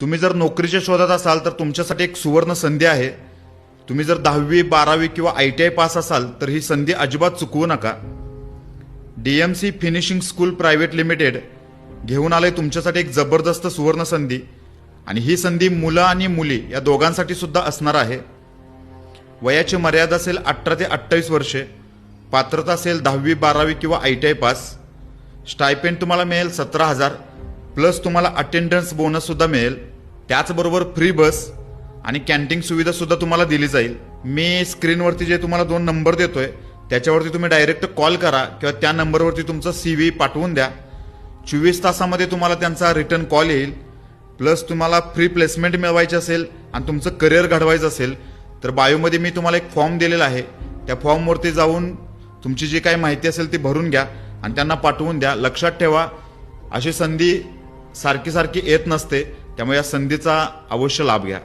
तुम्ही जर नोकरीच्या शोधात असाल तर तुमच्यासाठी एक सुवर्ण संधी आहे. तुम्ही जर दहावी बारावी किंवा आय टी आय पास असाल तर ही संधी अजिबात चुकवू नका. D M C finishing school private limited घेऊन आले तुमच्यासाठी एक जबरदस्त सुवर्ण संधी. आणि ही संधी मुलं आणि मुली या दोघांसाठी सुद्धा असणार आहे. वयाची मर्यादा असेल अठरा ते अठ्ठावीस वर्षे. पात्रता असेल दहावी बारावी किंवा I T I pass. Stipend तुम्हाला मिळेल सतरा हजार. प्लस तुम्हाला अटेंडन्स बोनससुद्धा मिळेल. त्याचबरोबर फ्री बस आणि कॅन्टीन सुविधा सुद्धा तुम्हाला दिली जाईल. मी स्क्रीनवरती जे तुम्हाला दोन नंबर देतोय त्याच्यावरती तुम्ही डायरेक्ट कॉल करा किंवा त्या नंबरवरती तुमचं सी व्ही पाठवून द्या. चोवीस तासामध्ये तुम्हाला त्यांचा रिटर्न कॉल येईल. प्लस तुम्हाला फ्री प्लेसमेंट मिळवायची असेल आणि तुमचं करिअर घडवायचं असेल तर बायोमध्ये मी तुम्हाला एक फॉर्म दिलेला आहे. त्या फॉर्मवरती जाऊन तुमची जी काही माहिती असेल ती भरून घ्या आणि त्यांना पाठवून द्या. लक्षात ठेवा अशी संधी सारखी सारखी येत नसते. त्यामुळे या संधीचा अवश्य लाभ घ्या.